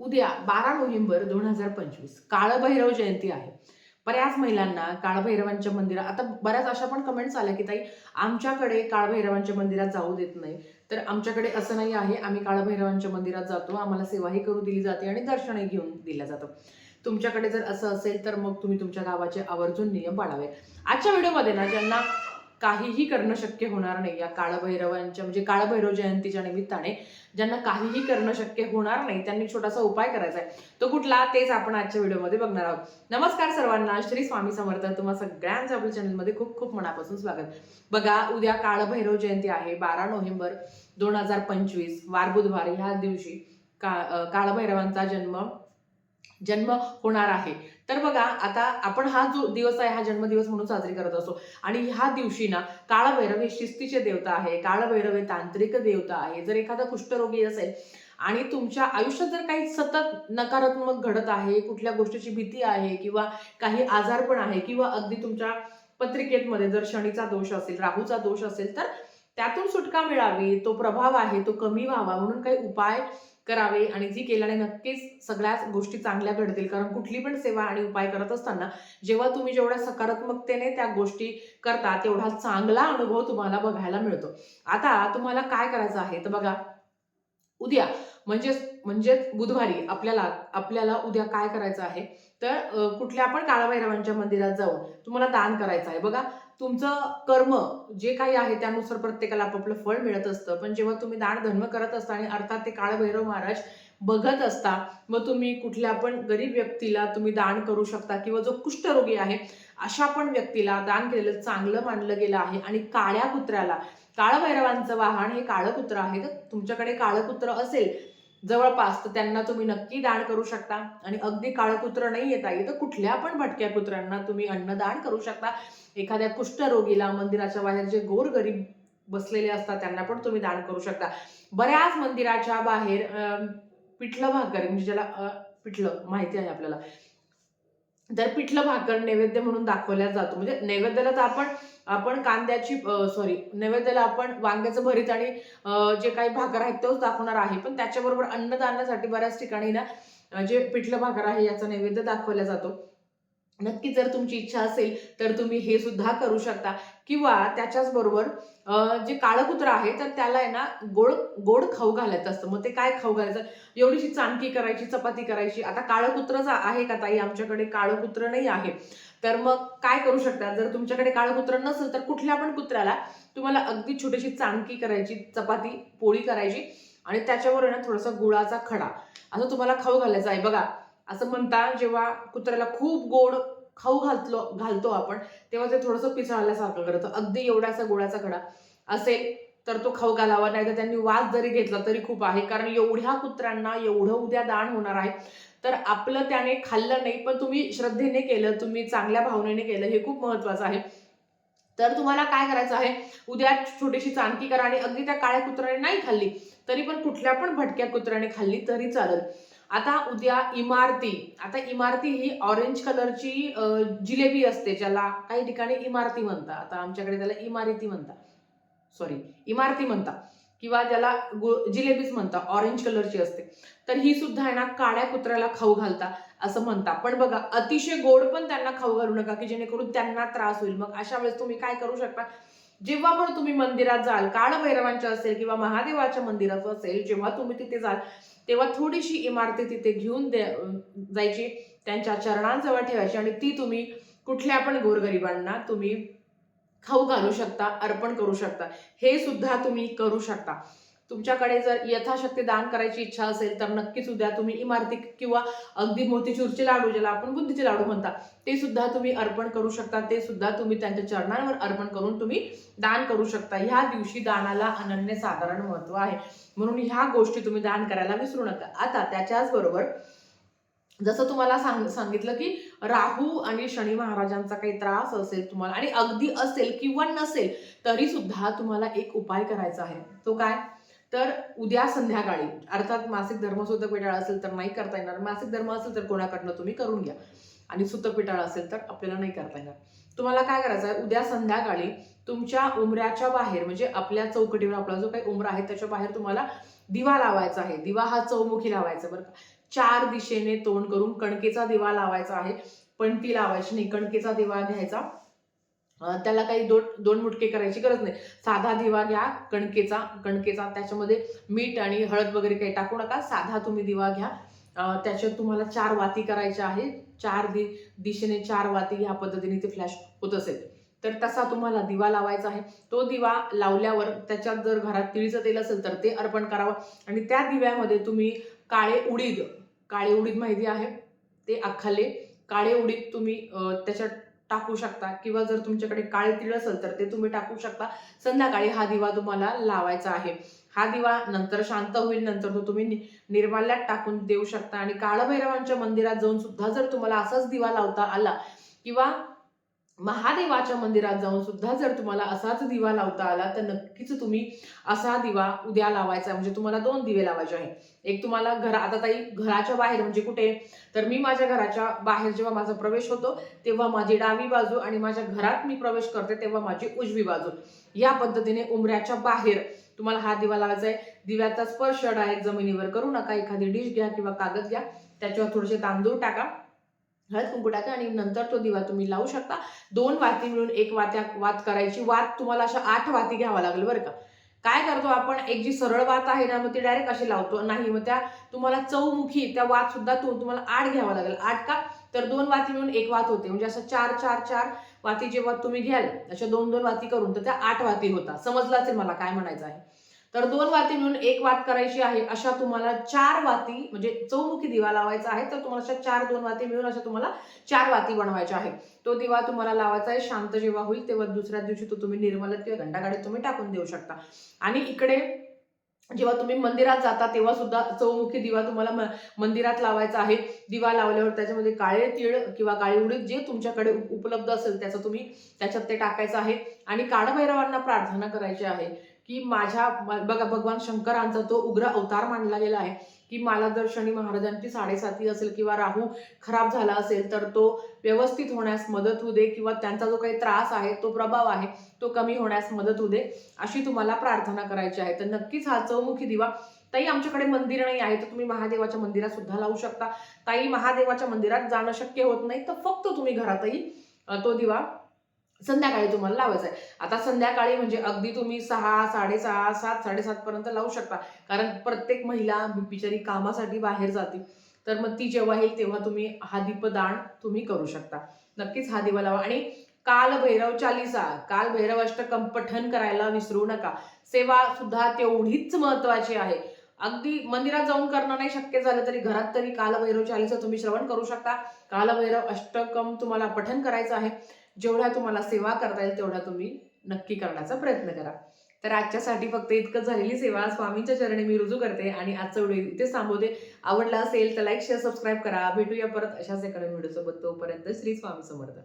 उद्या बारा नोव्हेंबर दोन हजार पंचवीस काळभैरव जयंती आहे. बऱ्याच महिलांना काळभैरवांच्या मंदिरात आता बऱ्याच अशा पण कमेंट्स आल्या की ताई आमच्याकडे काळभैरवांच्या मंदिरात जाऊ देत नाही. तर आमच्याकडे असं नाही आहे आम्ही काळभैरवांच्या मंदिरात जातो आम्हाला सेवाही करू दिली जाते आणि दर्शनही घेऊन दिलं जातं. तुमच्याकडे जर असं असेल तर मग तुम्ही तुमच्या गावाचे आवर्जून नियम पाळावे. आजच्या व्हिडिओमध्ये ना ज्यांना काहीही करणं शक्य होणार नाही. या काळभैरवांच्या म्हणजे काळभैरव जयंतीच्या निमित्ताने ज्यांना काहीही करणं शक्य होणार नाही त्यांनी छोटासा उपाय करायचा आहे. तो कुठला? तेच आपण आजच्या व्हिडिओमध्ये बघणार आहोत. नमस्कार सर्वांना. श्री स्वामी समर्थ तुम्हा सगळ्यांचं आपल्या चॅनलमध्ये खूप खूप मनापासून स्वागत. बघा उद्या काळभैरव जयंती आहे बारा नोव्हेंबर दोन हजार पंचवीस वार बुधवार ह्या दिवशी का काळभैरवांचा जन्म जन्म होणार आहे. तर बघा आता आपण हा जो दिवस आहे हा जन्मदिवस म्हणून साजरी करत असतो. आणि ह्या दिवशी ना काळभैरव हे शिस्तीचे देवता आहे काळभैरव हे तांत्रिक देवता आहे. जर एखादा कुष्ठरोगी असेल आणि तुमच्या आयुष्यात जर काही सतत नकारात्मक घडत आहे कुठल्या गोष्टीची भीती आहे किंवा काही आजारपण आहे किंवा अगदी तुमच्या पत्रिकेमध्ये जर शनीचा दोष असेल राहूचा दोष असेल तर त्यातून सुटका मिळावी तो प्रभाव आहे तो कमी व्हावा म्हणून काही उपाय करावे आणि जी केल्याने नक्कीच सगळ्याच गोष्टी चांगल्या घडतील. कारण कुठली पण सेवा आणि उपाय करत असताना जेव्हा तुम्ही जेवढ्या सकारात्मकतेने त्या गोष्टी करता तेवढा चांगला अनुभव तुम्हाला बघायला मिळतो. आता तुम्हाला काय करायचं आहे? तर बघा उद्या म्हणजेच म्हणजेच बुधवारी आपल्याला आपल्याला उद्या काय करायचं आहे? तर कुठल्या पण काळभैरवांच्या मंदिरात जाऊन तुम्हाला दान करायचं आहे. बघा तुमचं कर्म जे काही आहे त्यानुसार प्रत्येकाला आपापलं फळ मिळत असतं. पण जेव्हा तुम्ही दान धर्म करत असता आणि अर्थात ते काळभैरव महाराज बघत असता मग तुम्ही कुठल्या पण गरीब व्यक्तीला तुम्ही दान करू शकता किंवा जो कुष्ठरोगी आहे अशा पण व्यक्तीला दान केलेलं चांगलं मानलं गेलं आहे. आणि काळ्या कुत्र्याला काळभैरवांचं वाहन हे काळं कुत्र आहे. तर तुमच्याकडे काळं कुत्र असेल जवळपास तर त्यांना तुम्ही नक्की दान करू शकता. आणि अगदी काळं कुत्रं नाही येता येत तर कुठल्या पण भटक्या कुत्र्यांना तुम्ही अन्नदान करू शकता. एखाद्या कुष्ठरोगीला मंदिराच्या बाहेर जे गोरगरीब बसलेले असतात त्यांना पण तुम्ही दान करू शकता. बऱ्याच मंदिराच्या बाहेर पिठलं भाकर म्हणजे ज्याला पिठलं माहिती आहे आपल्याला. तर पिठलं भाकर नैवेद्य म्हणून दाखवल्या जातो. म्हणजे नैवेद्याला तर आपण आपण कांद्याची सॉरी नैवेद्याला आपण वांग्याचं भरीत आणि जे काही भाकर आहेत तोच दाखवणार आहे. पण त्याच्याबरोबर अन्नदानासाठी बऱ्याच ठिकाणी ना जे पिठलं भाकर आहे याचा नैवेद्य दाखवला जातो. नक्की जर तुमची इच्छा असेल तर तुम्ही हे सुद्धा करू शकता. किंवा त्याच्याच बरोबर जे काळं कुत्रं आहे तर त्याला आहे ना गोड गोड खाऊ घालायचं असतं. मग ते काय खाऊ घालायचं? एवढीशी चांकी करायची चपाती करायची. आता काळं कुत्रं जा- आहे का ताई? आमच्याकडे काळं कुत्र नाही आहे. तर मग काय करू शकता? जर तुमच्याकडे काळं कुत्र नसेल तर कुठल्या पण कुत्र्याला तुम्हाला अगदी छोटीशी चांकी करायची चपाती पोळी करायची. आणि त्याच्यावर आहे ना थोडासा गुळाचा खडा. असं तुम्हाला खाऊ घालायचं आहे. बघा असं म्हणता जेव्हा कुत्र्याला खूप गोड खाऊ घालतो घालतो आपण तेव्हा ते थोडंसं पिसळल्यासारखं करतं अगदी एवढासा गोळाचा खडा असेल तर तो खाऊ घालावा नाही तर त्यांनी वास जरी घेतला तरी खूप आहे. कारण एवढ्या कुत्र्यांना एवढं उद्या दान होणार आहे. तर आपलं त्याने खाल्लं नाही पण तुम्ही श्रद्धेने केलं तुम्ही चांगल्या भावनेने केलं हे खूप महत्वाचं आहे. तर तुम्हाला काय करायचं आहे? उद्या छोटीशी चांदकी करा आणि अगदी त्या काळ्या कुत्र्याने नाही खाल्ली तरी पण कुठल्या पण भटक्या कुत्र्याने खाल्ली तरी चालेल. आता उद्या इमारती. आता इमारती ही ऑरेंज कलरची जिलेबी असते ज्याला काही ठिकाणी इमारती म्हणतात. आता आमच्याकडे त्याला इमारती म्हणतात. सॉरी इमारती म्हणतात. किंवा ज्याला जिलेबीच म्हणतात ऑरेंज कलरची असते. तर ही सुद्धा आहे ना काळ्या कुत्र्याला खाऊ घालता असं म्हणता पण बघा अतिशय गोड पण त्यांना खाऊ घालू नका की जेणेकरून त्यांना त्रास होईल. मग अशा वेळेस तुम्ही काय करू शकता? जेव्हा पण तुम्ही मंदिरात जाल काळभैरवांच्या असेल किंवा महादेवाच्या मंदिराचं असेल जेव्हा तुम्ही तिथे जाल तेव्हा थोडीशी इमारती तिथे घेऊन दे जायची त्यांच्या चरणांजवळ ठेवायची आणि ती तुम्ही कुठल्या पण गोरगरिबांना तुम्ही खाऊ घालू शकता अर्पण करू शकता. हे सुद्धा तुम्ही करू शकता. तुमच्याकडे जर यथाशक्ती दान करायची इच्छा असेल तर नक्कीच उद्या तुम्ही इमारती किंवा अगदी मोतीचूरचे लाडू ज्याला आपण बुद्धीचे लाडू म्हणता ते सुद्धा तुम्ही अर्पण करू शकता. ते सुद्धा तुम्ही त्यांच्या चरणांवर अर्पण करून तुम्ही दान करू शकता. ह्या दिवशी दानाला अनन्य साधारण महत्त्व आहे. म्हणून ह्या गोष्टी तुम्ही दान करायला विसरू नका. आता त्याच्याच बरोबर जसं तुम्हाला सांग सांगितलं की राहू आणि शनी महाराजांचा काही त्रास असेल तुम्हाला आणि अगदी असेल किंवा नसेल तरी सुद्धा तुम्हाला एक उपाय करायचा आहे. तो काय? तर उद्या संध्याकाळी अर्थात मासिक धर्म सुद्धा असेल तर नाही करता येणार मासिक धर्म असेल तर कोणाकडनं तुम्ही करून घ्या. आणि सुतक पिटाळा असेल तर आपल्याला नाही करता येणार. तुम्हाला काय करायचं आहे उद्या संध्याकाळी तुमच्या उमऱ्याच्या बाहेर म्हणजे आपल्या चौकटीवर आपला जो काही उमरा आहे त्याच्या बाहेर तुम्हाला दिवा लावायचा आहे. दिवा हा चौमुखी लावायचा बरं का. चार दिशेने तोंड करून कणकेचा दिवा लावायचा आहे. पण ती लावायची नाही. कणकेचा दिवा घ्यायचा त्याला काही दोन दोन मुटके करायची गरज नाही. साधा दिवा घ्या कणकेचा कणकेचा त्याच्यामध्ये मीठ आणि हळद वगैरे काही टाकू नका. साधा तुम्ही दिवा घ्या. त्याच्यात तुम्हाला चार वाती करायच्या आहे चार दि दिशेने चार वाती ह्या पद्धतीने ते फ्लॅश होत असेल. तर तसा तुम्हाला दिवा लावायचा आहे. तो दिवा लावल्यावर त्याच्यात जर घरात तिळीचं तेल असेल तर ते अर्पण करावं. आणि त्या दिव्यामध्ये तुम्ही काळे उडीद काळे उडीद माहिती आहे? ते अख्खाले काळे उडीद तुम्ही त्याच्यात टाकू शकता किंवा जर तुमच्याकडे काळे तीळ असेल तर ते तुम्ही टाकू शकता. संध्याकाळी हा दिवा तुम्हाला लावायचा आहे. हा दिवा नंतर शांत होईल नंतर तो तुम्ही नि- निर्माल्यात टाकून देऊ शकता. आणि काळभैरवांच्या मंदिरात जाऊन सुद्धा जर तुम्हाला असाच दिवा लावता आला किंवा महादेवाच्या मंदिरात जाऊन सुद्धा जर तुम्हाला असाच दिवा लावता आला तर नक्कीच तुम्ही असा दिवा उद्या लावायचा म्हणजे तुम्हाला दोन दिवे लावायचे आहे एक तुम्हाला घर आता ताई घराच्या बाहेर म्हणजे कुठे? तर मी माझ्या घराच्या बाहेर जेव्हा माझा प्रवेश होतो तेव्हा माझी डावी बाजू आणि माझ्या घरात मी प्रवेश करते तेव्हा माझी उजवी बाजू. या पद्धतीने उमऱ्याच्या बाहेर तुम्हाला हा दिवा लावायचा आहे. दिव्याचा स्पर्श डायरेक्ट जमिनीवर करू नका. एखादी डिश घ्या किंवा कागद घ्या. त्याच्यावर थोडेसे तांदूळ टाका. हळद कुंकू टाका आणि नंतर तो दिवा तुम्ही लावू शकता. दोन वाती मिळून एक वात्या वात करायची. वात तुम्हाला अशा आठ वाती घ्यावा लागेल बरं का. काय करतो आपण? एक जी सरळ वात आहे ना मग ती डायरेक्ट अशी लावतो. नाही मग त्या तुम्हाला चौमुखी त्या वात सुद्धा तो तुम्हाला आठ घ्यावा लागेल. आठ का? तर दोन वाती मिळून एक वात होते. म्हणजे असं चार चार चार वाती जेव्हा तुम्ही घ्याल अशा दोन दोन वाती करून तर त्या आठ वाती होता समजलं असेल मला काय म्हणायचं आहे? तर दोन वाती मिळून एक वात करायची आहे अशा तुम्हाला चार वाती म्हणजे चौमुखी दिवा लावायचा आहे तर तुम्हाला अशा चार दोन वाती मिळून अशा तुम्हाला चार वाती बनवायच्या आहे. तो दिवा तुम्हाला लावायचा आहे शांत जेव्हा होईल तेव्हा दुसऱ्या दिवशी तो तुम्ही निर्मलत किंवा घंटागाडीत तुम्ही टाकून देऊ शकता. आणि इकडे जेव्हा तुम्ही मंदिरात जाता तेव्हा सुद्धा चौमुखी दिवा तुम्हाला मंदिरात लावायचा आहे. दिवा लावल्यावर त्याच्यामध्ये काळे तीळ किंवा काळी उडीद जे तुमच्याकडे उपलब्ध असेल त्याचं तुम्ही त्याच्यात ते टाकायचं आहे. आणि काळभैरवांना प्रार्थना करायची आहे. की माझ्या बघा भगवान शंकरांचा तो उग्र अवतार मानला गेला आहे की मला जर शनी महाराजांची साडेसाती असेल किंवा राहू खराब झाला असेल तर तो व्यवस्थित होण्यास मदत होऊ दे किंवा त्यांचा जो काही त्रास आहे तो प्रभाव आहे तो कमी होण्यास मदत होऊ दे अशी तुम्हाला प्रार्थना करायची आहे. तर नक्कीच हा चौमुखी दिवा ताई आमच्याकडे मंदिर नाही आहे तर तुम्ही महादेवाच्या मंदिरात सुद्धा लावू शकता. ताई महादेवाच्या मंदिरात जाणं शक्य होत नाही तर फक्त तुम्ही घरातही तो दिवा संध्याकाळी तुम्हाला लावायचं आहे आता संध्याकाळी म्हणजे अगदी तुम्ही सहा साडेसहा सात साडेसात पर्यंत लावू शकता. कारण प्रत्येक महिला बिचारी कामासाठी बाहेर जाते. तर मग ती जेव्हा येईल तेव्हा तुम्ही हा दीपदान तुम्ही करू शकता. नक्कीच हा दिवा लावा. आणि काल भैरव चालिसा काल भैरव अष्टकम पठन करायला विसरू नका. सेवा सुद्धा तेवढीच महत्वाची आहे. अगदी मंदिरात जाऊन करणं नाही शक्य झालं तरी घरात तरी कालभैरव चालीचं तुम्ही श्रवण करू शकता. कालभैरव अष्टकम तुम्हाला पठन करायचं आहे. जेवढ्या तुम्हाला सेवा करता येईल तेवढ्या तुम्ही नक्की करण्याचा प्रयत्न करा. तर आजच्यासाठी फक्त इतकं झालेली सेवा. स्वामींच्या चरणी मी रुजू करते आणि आजचा व्हिडिओ इथे थांबवते. आवडला असेल तर लाईक शेअर सबस्क्राईब करा. भेटूया परत अशाच एखाद्या व्हिडिओसोबत. तोपर्यंत श्री स्वामी समर्थ.